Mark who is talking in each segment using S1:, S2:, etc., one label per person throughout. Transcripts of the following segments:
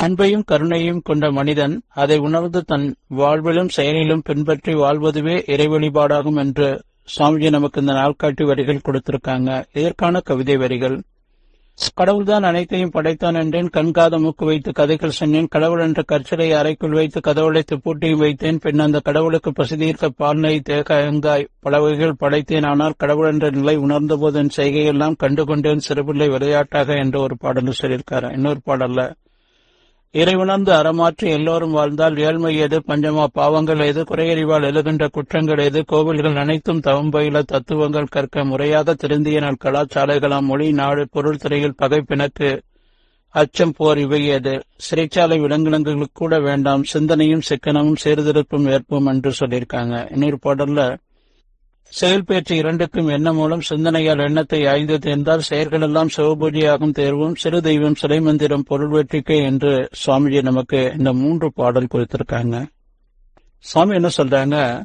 S1: அன்பையும் கருணையும் கொண்ட மனிதன் அதை உணர்ந்து தன் வாழ்விலும் செயலிலும் பின்பற்றி வாழ்வதுவே இறை வழிபாடாகும் என்று சுவாமிஜி நமக்கு இந்த நாள்காட்டி வரிகள் கொடுத்திருக்காங்க. இதற்கான கவிதை வரிகள். கடவுள்தான் அனைத்தையும் படைத்தான் என்றேன் கண்காத மூக்கு வைத்து கதைகள் சொன்னேன் கடவுள் என்ற கற்சிலை அறைக்குள் வைத்து கதவுளைத்து பூட்டியும் வைத்தேன் பின் அந்த கடவுளுக்கு பசிதீர்க்க பால்நை தேங்காய் பல வகைகள் படைத்தேன் ஆனால் கடவுள் என்ற நிலை உணர்ந்தபோது என் செய்கையெல்லாம் கண்டுகொண்டேன் சிறுபிள்ளை விளையாட்டாக என்ற ஒரு பாடல் சொல்லியிருக்காரு. இன்னொரு பாடல்ல இறைவணர்ந்து அறமாற்றி எல்லோரும் வாழ்ந்தால் ஏழ்மை ஏது பஞ்சமா பாவங்கள் ஏது குறையறிவால் எழுகின்ற குற்றங்கள் ஏது கோவில்கள் அனைத்தும் தவம் பயில தத்துவங்கள் கற்க முறையாக திருந்திய நாள் கலாச்சாலைகளாம் மொழி நாடு பொருள் துறையில் பகைப்பிணக்கு அச்சம் போர் இவையது சிறைச்சாலை விலங்கினங்களுக்கு கூட வேண்டாம் சிந்தனையும் சிக்கனமும் சீர்திருப்பும் ஏற்போம் என்று சொல்லியிருக்காங்க. இன்னொரு பாடல்ல செயல்பேற்று இரண்டுக்கும் எண்ணம் மூலம் சிந்தனையால் எண்ணத்தை ஆய்ந்து தேர்ந்தால் செயல்களெல்லாம் சிவபூஜையாகும் தேர்வும் சிறு தெய்வம் சிலை மந்திரம் பொருள் வெற்றிக்கை என்று சுவாமிஜி நமக்கு இந்த மூன்று பாடல் கொடுத்திருக்காங்க. சுவாமி என்ன சொல்றாங்க?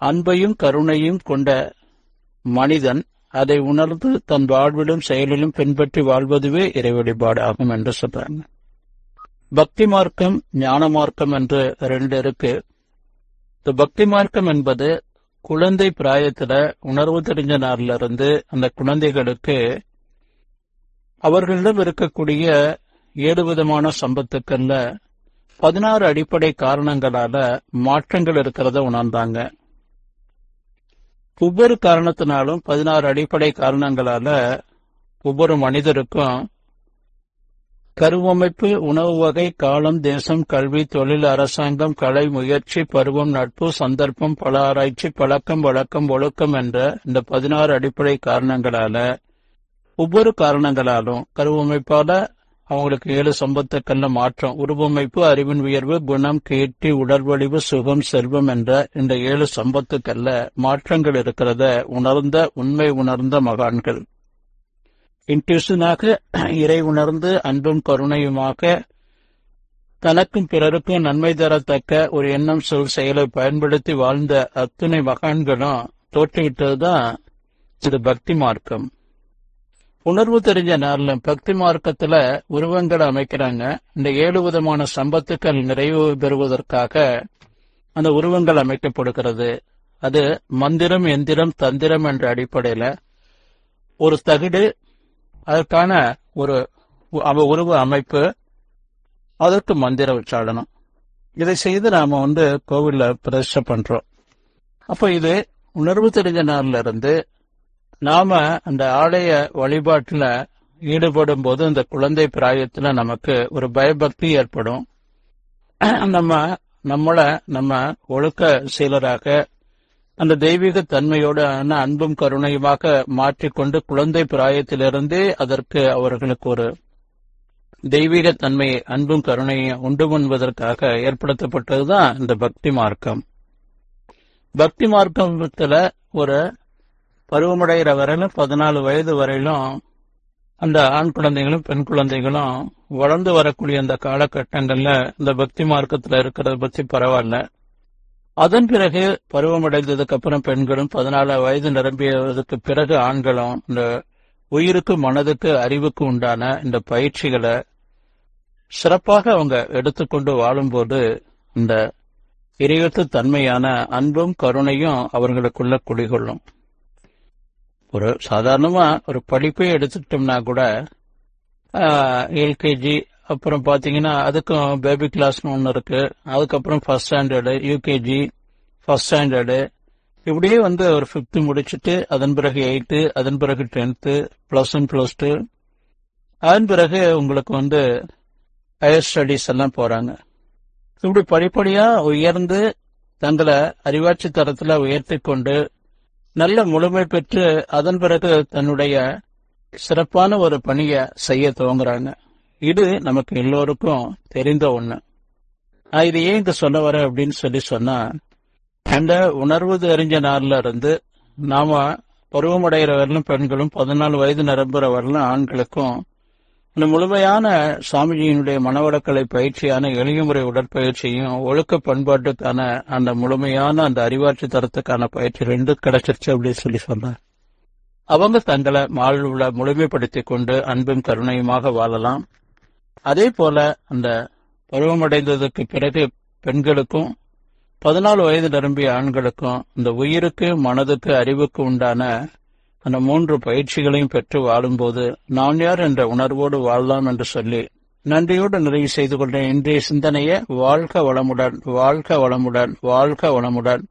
S1: அன்பையும் கருணையும் கொண்ட மனிதன் அதை உணர்ந்து தன் வாழ்விலும் செயலிலும் பின்பற்றி வாழ்வதுவே இறை வழிபாடு ஆகும் என்று சொல்றாங்க. பக்தி மார்க்கம் ஞான மார்க்கம் என்று ரெண்டு இருக்கு. இந்த பக்தி மார்க்கம் என்பது குழந்தை பிராயத்துல உணர்வு தெரிஞ்ச நாள்ல இருந்து அந்த குழந்தைகளுக்கு அவர்களிடம் இருக்கக்கூடிய ஏழு விதமான சம்பத்துக்கள்ல பதினாறு அடிப்படை காரணங்களால மாற்றங்கள் இருக்கிறத உணர்ந்தாங்க. ஒவ்வொரு காரணத்தினாலும் பதினாறு அடிப்படை காரணங்களால ஒவ்வொரு மனிதருக்கும் கருவமைப்பு உணவு வகை காலம் தேசம் கல்வி தொழில் அரசாங்கம் கலை முயற்சி பருவம் நட்பு சந்தர்ப்பம் பல ஆராய்ச்சி பழக்கம் வழக்கம் ஒழுக்கம் என்ற இந்த பதினாறு அடிப்படை காரணங்களால ஒவ்வொரு காரணங்களாலும் கருவமைப்பால அவங்களுக்கு ஏழு சம்பத்துக்கள்ல மாற்றம். உருவமைப்பு அறிவின் உயர்வு குணம் கீர்த்தி உடல்வழிவு சுகம் செல்வம் என்ற இந்த ஏழு சம்பத்துக்கள்ல மாற்றங்கள் இருக்கிறத உணர்ந்த உண்மை உணர்ந்த மகான்கள். இன்ட்யூஷனாக இறை உணர்ந்து அன்பும் கருணையுமாக தனக்கும் பிறருக்கும் நன்மை தரத்தக்க ஒரு எண்ணம் சொல் செயலை பயன்படுத்தி வாழ்ந்த அத்துணை மகான்களும் தோற்றுவிட்டதுதான் இது பக்தி மார்க்கம். உணர்வு தெரிஞ்ச நாள்ல பக்தி மார்க்கத்துல உருவங்களை அமைக்கிறாங்க. இந்த ஏழு விதமான சம்பத்துக்கள் நிறைவு பெறுவதற்காக அந்த உருவங்கள் அமைக்கப்படுகிறது. அது மந்திரம் எந்திரம் தந்திரம் என்ற அடிப்படையில ஒரு தகுடு அதற்கான ஒரு உருவ அமைப்பு அதற்கு மந்திர உச்சாடனம் இதை செய்து நாம வந்து கோவில்ல பிரதிஷ்டை பண்றோம். அப்ப இது உணர்வு தெரிஞ்ச நாள்ல இருந்து நாம அந்த ஆலய வழிபாட்டுல ஈடுபடும் போது அந்த குழந்தை பிராயத்துல நமக்கு ஒரு பயபக்தி ஏற்படும். நம்ம நம்மள நம்ம ஒழுக்க சீலராக அந்த தெய்வீக தன்மையோட அன்பும் கருணையுமாக மாற்றிக்கொண்டு குழந்தை பிராயத்திலிருந்தே அதற்கு அவர்களுக்கு ஒரு தெய்வீக தன்மையை அன்பும் கருணையும் உண்டு பண்ணுவதற்காக ஏற்படுத்தப்பட்டதுதான் இந்த பக்தி மார்க்கம். பக்தி மார்க்கத்துல ஒரு பருவமடைகிற வரையிலும் பதினாலு வயது வரையிலும் அந்த ஆண் குழந்தைகளும் பெண் குழந்தைகளும் வளர்ந்து வரக்கூடிய அந்த காலகட்டங்கள்ல இந்த பக்தி மார்க்கத்துல இருக்கிறத பத்தி பரவாயில்ல. அதன் பிறகு பருவமடைந்ததுக்கு அப்புறம் பெண்களும் பதினாலு வயது நிரம்பியதுக்கு பிறகு ஆண்களும் இந்த உயிருக்கு மனதுக்கு அறிவுக்கு உண்டான இந்த பயிற்சிகளை சிறப்பாக அவங்க எடுத்துக்கொண்டு வாழும்போது இந்த இறையத்து தன்மையான அன்பும் கருணையும் அவர்களுக்குள்ள குடிகொள்ளும். ஒரு சாதாரணமா ஒரு படிப்பே எடுத்துக்கிட்டோம்னா கூட எல்கேஜி அப்புறம் பாத்தீங்கன்னா அதுக்கும் பேபி கிளாஸ்னு ஒன்று இருக்கு. அதுக்கப்புறம் first standard UKG first standard இப்படியே வந்து ஒரு ஃபிஃப்த்து முடிச்சுட்டு அதன் பிறகு எயித்து அதன் பிறகு tenth plus one plus two அதன் பிறகு உங்களுக்கு வந்து ஹையர் ஸ்டடீஸ் எல்லாம் போறாங்க. இப்படி படிப்படியா உயர்ந்து தங்களை அறிவாட்சி தரத்துல உயர்த்தி கொண்டு நல்ல முழுமை பெற்று அதன் பிறகு தன்னுடைய சிறப்பான ஒரு பணியை செய்ய துவங்குறாங்க. இது நமக்கு எல்லோருக்கும் தெரிந்த ஒண்ணு. நான் இது ஏன் இங்க சொல்ல வரேன் அப்படின்னு சொல்லி சொன்னா அந்த உணர்வு தெரிஞ்ச நாள்ல இருந்து நாம பருவமடைகிற வரலும் பெண்களும் பதினாலு வயது நிரம்புற வரலும் ஆண்களுக்கும் இந்த முழுமையான சுவாமிஜியினுடைய மனவளக்கலை பயிற்சியான எளிய முறை உடற்பயிற்சியும் ஒழுக்க பண்பாட்டுக்கான அந்த முழுமையான அந்த அறிவாட்சி தரத்துக்கான பயிற்சி ரெண்டு கிடைச்சிருச்சு அப்படின்னு சொல்லி சொன்னார். அவங்க தங்களை மாழ்வுல முழுமைப்படுத்திக் கொண்டு அன்பும் கருணையுமாக வாழலாம். அதே போல அந்த பருவமடைந்ததுக்கு பிறகு பெண்களுக்கும் பதினாலு வயது நிரம்பிய ஆண்களுக்கும் இந்த உயிருக்கு மனதுக்கு அறிவுக்கு உண்டான அந்த மூன்று பயிற்சிகளையும் பெற்று வாழும்போது நான் யார் என்ற உணர்வோடு வாழலாம் என்று சொல்லி நன்றியோடு நிறைவு செய்து கொண்ட இன்றைய சிந்தனையை வாழ்க வளமுடன் வாழ்க வளமுடன் வாழ்க வளமுடன்.